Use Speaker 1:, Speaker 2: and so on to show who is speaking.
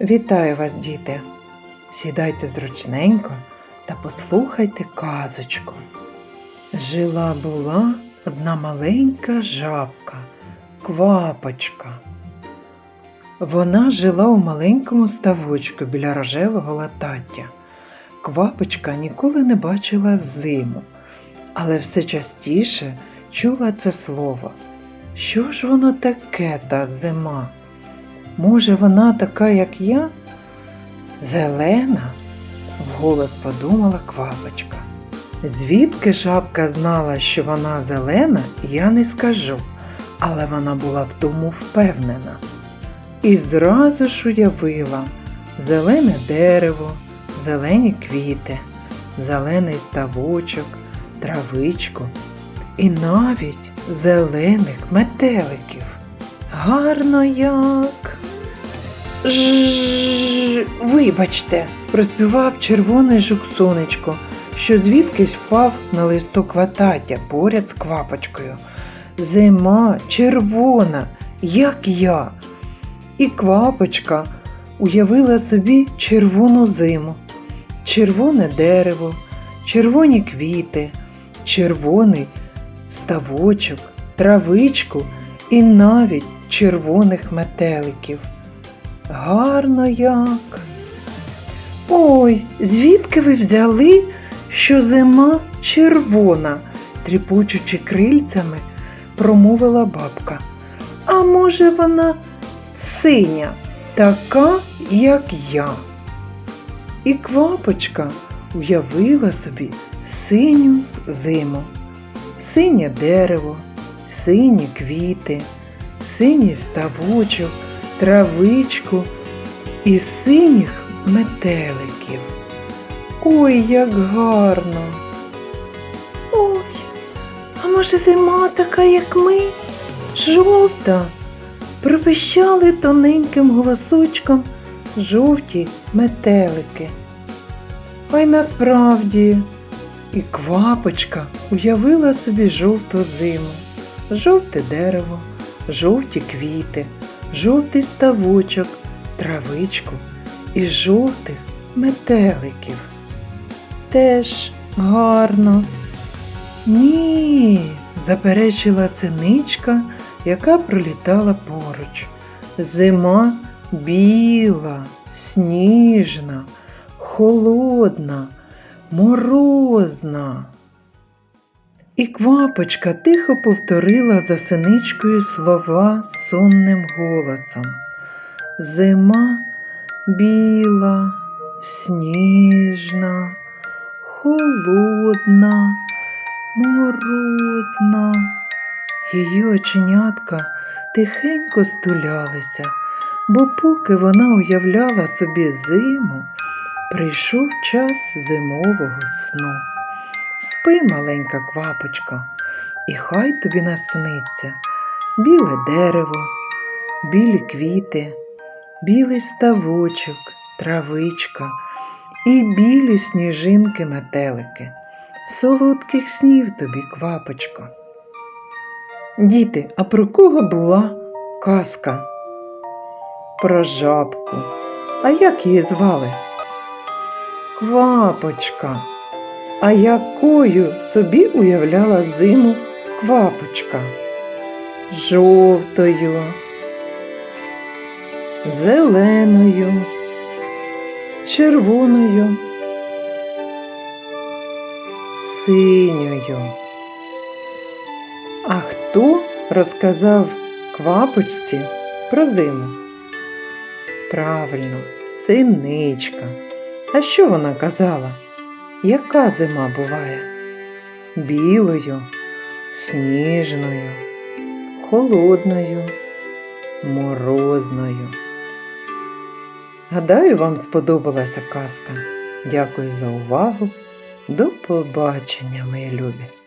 Speaker 1: Вітаю вас, діти! Сідайте зручненько та послухайте казочку. Жила була одна маленька жабка, квапочка. Вона жила у маленькому ставочку біля рожевого латаття. Квапочка ніколи не бачила зиму, але все частіше чула це слово. Що ж воно таке та зима? Може, вона така, як я? Зелена? вголос подумала квапочка. Звідки жабка знала, що вона зелена, я не скажу, але вона була в тому впевнена. І зразу ж уявила зелене дерево, зелені квіти, зелений ставочок, травичку і навіть зелених метеликів. Гарно як. Жжж, вибачте, проспівав червоний жук сонечко, що звідкись впав на листок латаття поряд з квапочкою. Зима червона, як я. І квапочка уявила собі червону зиму, червоне дерево, червоні квіти, червоний ставочок, травичку і навіть червоних метеликів. Гарно як. Ой, звідки ви взяли, що зима червона, тріпочучи крильцями, промовила бабка. А може вона синя, така, як я. І квапочка уявила собі синю зиму, синє дерево, сині квіти, синій ставочок, травичку і синіх метеликів. Ой, як гарно! Ой, а може зима така, як ми, жовта? Пропищали тоненьким голосочком жовті метелики. А насправді і квапочка уявила собі жовту зиму, жовте дерево, жовті квіти, жовтий ставочок, травичку і жовтих метеликів. Теж гарно. Ні, заперечила синичка, яка пролітала поруч. Зима біла, сніжна, холодна, морозна. І квапочка тихо повторила за синичкою слова сонним голосом. Зима біла, сніжна, холодна, морозна. Її оченятка тихенько стулялися, бо поки вона уявляла собі зиму, прийшов час зимового сну. Спи, маленька квапочко, і хай тобі насниться біле дерево, білі квіти, білий ставочок, травичка і білі сніжинки метелики. Солодких снів тобі, квапочко. Діти, а про кого була казка? Про жабку. А як її звали? Квапочка. А якою собі уявляла зиму квапочка? Жовтою, зеленою, червоною, синьою. А хто розказав квапочці про зиму? Правильно, синичка. А що вона казала? Яка зима буває? Білою, сніжною, холодною, морозною. Гадаю, вам сподобалася казка. Дякую за увагу. До побачення, мої любі!